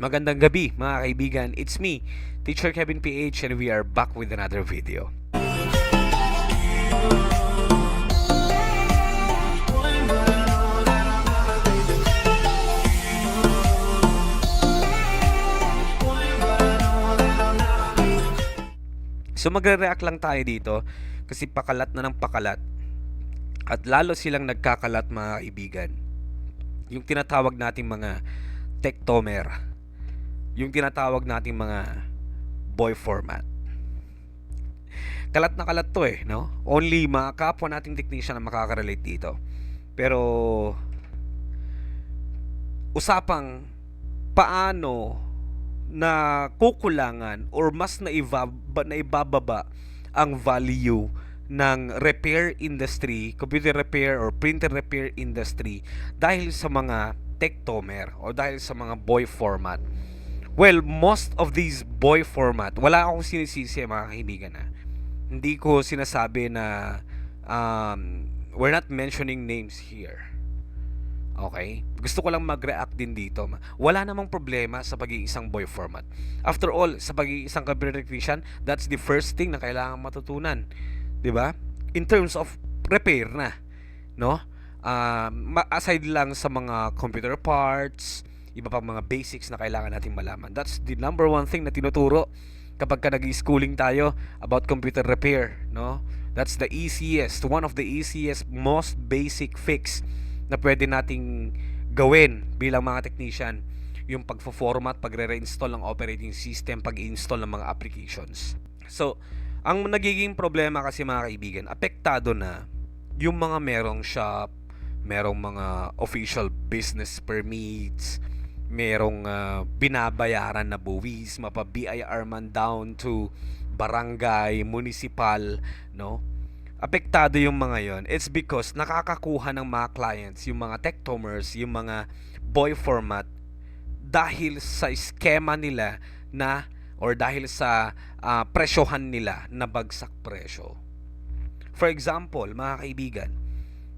Magandang gabi mga kaibigan. It's me, Teacher Kevin PH and we are back with another video. So magre-react lang tayo dito kasi pakalat na ng pakalat at lalo silang nagkakalat mga kaibigan. Yung tinatawag nating mga tektomer. Yung tinatawag nating mga boy format. Kalat na kalat to eh, no? Only mga kapwa nating technician ang makaka-relate dito. Pero usapang paano na kukulangan or mas naibaba, naibababa ang value ng repair industry, computer repair or printer repair industry dahil sa mga tektomer o dahil sa mga boy format. Well, most of these boy format, wala akong sinisisi mga kaibigan na. Hindi ko sinasabi na um, we're not mentioning names here. Okay? Gusto ko lang mag-react din dito. Wala namang problema sa pag-iisang boy format. After all, sa pag-iisang computer technician, that's the first thing na kailangan matutunan. ba? In terms of repair na, no? Uh, aside lang sa mga computer parts, iba pang mga basics na kailangan nating malaman. That's the number one thing na tinuturo kapag ka nag-schooling tayo about computer repair, no? That's the easiest, one of the easiest, most basic fix na pwede nating gawin bilang mga technician yung pagfo-format, pagre-reinstall ng operating system, pag-install ng mga applications. So, ang nagiging problema kasi mga kaibigan, apektado na yung mga merong shop, merong mga official business permits, merong uh, binabayaran na buwis, mapa BIR man down to barangay, municipal, no? apektado yung mga yon it's because nakakakuha ng mga clients yung mga techtomers yung mga boy format dahil sa skema nila na or dahil sa uh, presyohan nila na bagsak presyo for example mga kaibigan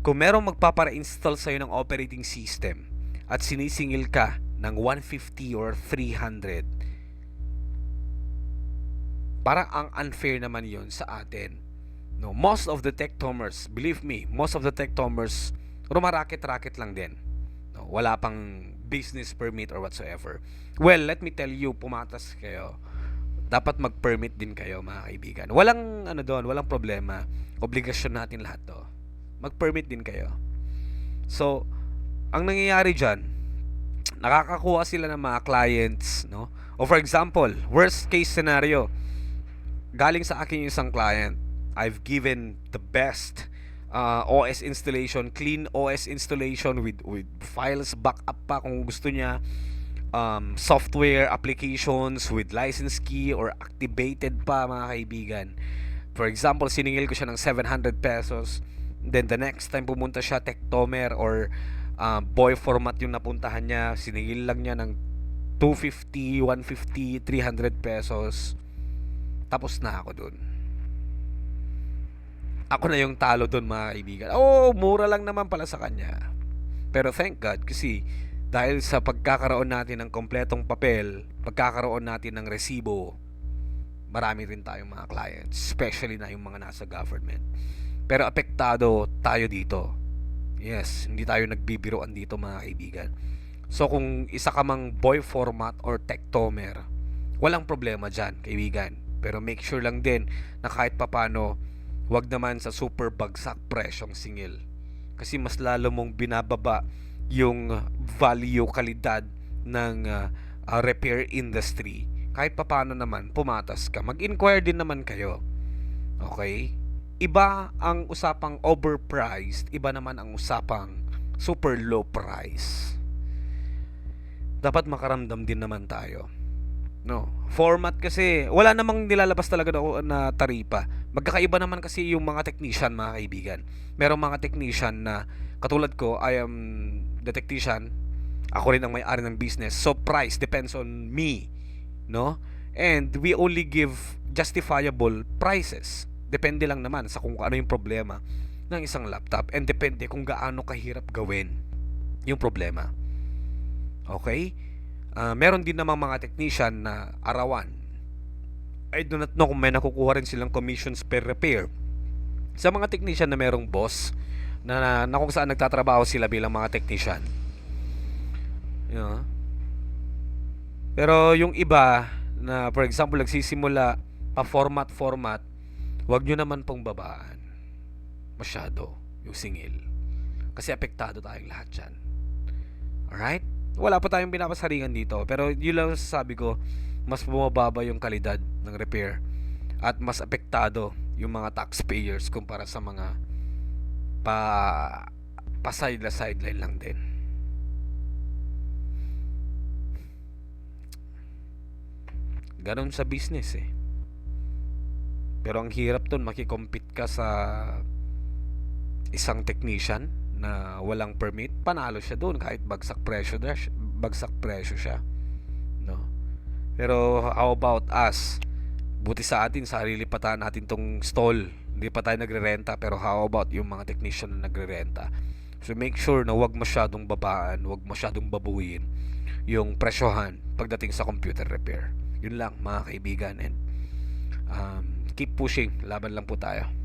kung merong magpapara-install sa'yo ng operating system at sinisingil ka ng 150 or 300 parang ang unfair naman yon sa atin No, most of the tech tomers, believe me, most of the tech tomers rumaraket-raket lang din. No, wala pang business permit or whatsoever. Well, let me tell you, pumatas kayo. Dapat mag-permit din kayo, mga kaibigan. Walang ano doon, walang problema. Obligasyon natin lahat 'to. Mag-permit din kayo. So, ang nangyayari diyan, nakakakuha sila ng mga clients, no? O for example, worst case scenario, galing sa akin yung isang client, I've given the best uh, OS installation, clean OS installation with with files backup pa kung gusto niya. Um, software applications with license key or activated pa mga kaibigan. For example, siningil ko siya ng 700 pesos. Then the next time pumunta siya Tektomer or uh, Boy format yung napuntahan niya, siningil lang niya ng 250, 150, 300 pesos. Tapos na ako dun ako na yung talo doon mga kaibigan. Oh, mura lang naman pala sa kanya. Pero thank God kasi dahil sa pagkakaroon natin ng kompletong papel, pagkakaroon natin ng resibo, marami rin tayong mga clients, especially na yung mga nasa government. Pero apektado tayo dito. Yes, hindi tayo nagbibiroan dito mga kaibigan. So kung isa ka mang boy format or tektomer, walang problema dyan, kaibigan. Pero make sure lang din na kahit papano Huwag naman sa super bagsak presyong singil. Kasi mas lalo mong binababa yung value kalidad ng uh, uh, repair industry. Kahit papano naman, pumatas ka. Mag-inquire din naman kayo. Okay? Iba ang usapang overpriced, iba naman ang usapang super low price. Dapat makaramdam din naman tayo No. Format kasi wala namang nilalabas talaga na, na taripa. Magkakaiba naman kasi yung mga technician, mga kaibigan. Merong mga technician na katulad ko, I am the technician. Ako rin ang may-ari ng business. So price depends on me, no? And we only give justifiable prices. Depende lang naman sa kung ano yung problema ng isang laptop and depende kung gaano kahirap gawin yung problema. Okay? Ah, meron din namang mga technician na arawan. I do not know kung may nakukuha rin silang commissions per repair. Sa mga technician na merong boss, na, na, na kung saan nagtatrabaho sila bilang mga technician. You know? Pero yung iba na for example nagsisimula pa format format, wag nyo naman pong babaan masyado yung singil. Kasi apektado tayong lahat dyan. Alright? Wala pa tayong binapasaringan dito. Pero yun lang sabi ko, mas bumababa yung kalidad ng repair at mas apektado yung mga taxpayers kumpara sa mga pa pa side sideline lang din. Ganon sa business eh. Pero ang hirap dun makikompete ka sa isang technician na walang permit, panalo siya doon kahit bagsak presyo na bagsak presyo siya. No. Pero how about us? Buti sa atin, sarili pa tayo natin tong stall. Hindi pa tayo nagre-renta, pero how about yung mga technician na nagre-renta? So make sure na wag masyadong babaan, wag masyadong babuin yung presyohan pagdating sa computer repair. Yun lang mga kaibigan and um, keep pushing. Laban lang po tayo.